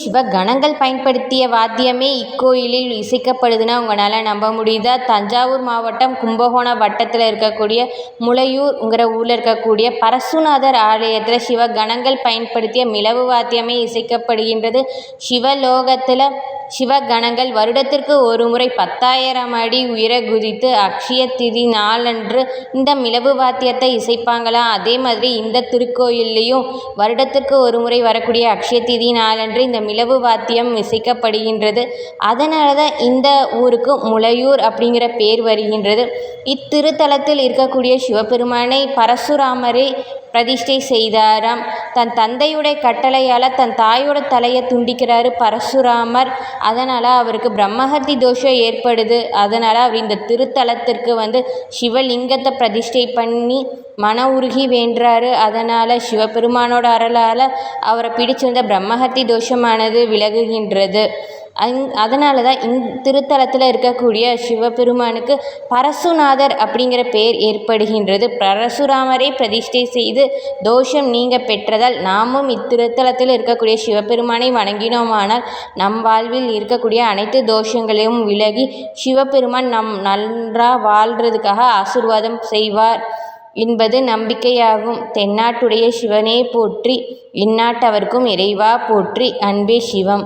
சிவகணங்கள் பயன்படுத்திய வாத்தியமே இக்கோயிலில் இசைக்கப்படுதுன்னா உங்களால் நம்ப முடியுதா? தஞ்சாவூர் மாவட்டம் கும்பகோணம் வட்டத்தில் இருக்கக்கூடிய முளையூர்ங்கிற ஊரில் இருக்கக்கூடிய பரசுநாதர் ஆலயத்தில் சிவகணங்கள் பயன்படுத்திய மிளவு வாத்தியமே இசைக்கப்படுகின்றது. சிவலோகத்தில் சிவகணங்கள் வருடத்திற்கு ஒரு முறை பத்தாயிரம் அடி உயர குதித்து அக்ஷய திதி நாளன்று இந்த மிளவு வாத்தியத்தை இசைப்பாங்களாம் அதே மாதிரி இந்த திருக்கோயில்லையும் வருடத்திற்கு ஒரு முறை வரக்கூடிய அக்ஷய திதி நாளன்று இந்த மிளவு வாத்தியம் இசைக்கப்படுகின்றது. அதனால தான் இந்த ஊருக்கு முளையூர் அப்படிங்கிற பேர் வருகின்றது. இத்திருத்தலத்தில் இருக்கக்கூடிய சிவபெருமானை பரசுராமரே பிரதிஷ்டை செய்தாராம். தன் தந்தையுடைய கட்டளையால் தன் தாயோட தலையை துண்டிக்கிறாரு பரசுராமர். அதனால் அவருக்கு பிரம்மஹத்தி தோஷம் ஏற்படுது. அதனால் அவர் இந்த திருத்தலத்திற்கு வந்து சிவலிங்கத்தை பிரதிஷ்டை பண்ணி மன உருகி வேண்டுறாரு. அதனால் சிவபெருமானோட அருளால் அவரை பிடிச்சிருந்த பிரம்மஹத்தி தோஷமானது விலகுகின்றது. அங் அதனால தான் இந் திருத்தலத்தில் இருக்கக்கூடிய சிவபெருமானுக்கு பரசுநாதர் அப்படிங்கிற பெயர் ஏற்படுகின்றது. பரசுராமரை பிரதிஷ்டை செய்து தோஷம் நீங்க பெற்றதால் நாமும் இத்திருத்தலத்தில் இருக்கக்கூடிய சிவபெருமானை வணங்கினோமானால் நம் வாழ்வில் இருக்கக்கூடிய அனைத்து தோஷங்களையும் விலகி சிவபெருமான் நம் நன்றாக வாழ்கிறதுக்காக ஆசிர்வாதம் செய்வார் என்பது நம்பிக்கையாகும். தென்னாட்டுடைய சிவனே போற்றி இந்நாட்டவர்க்கும் இறைவா போற்றி அன்பே சிவம்.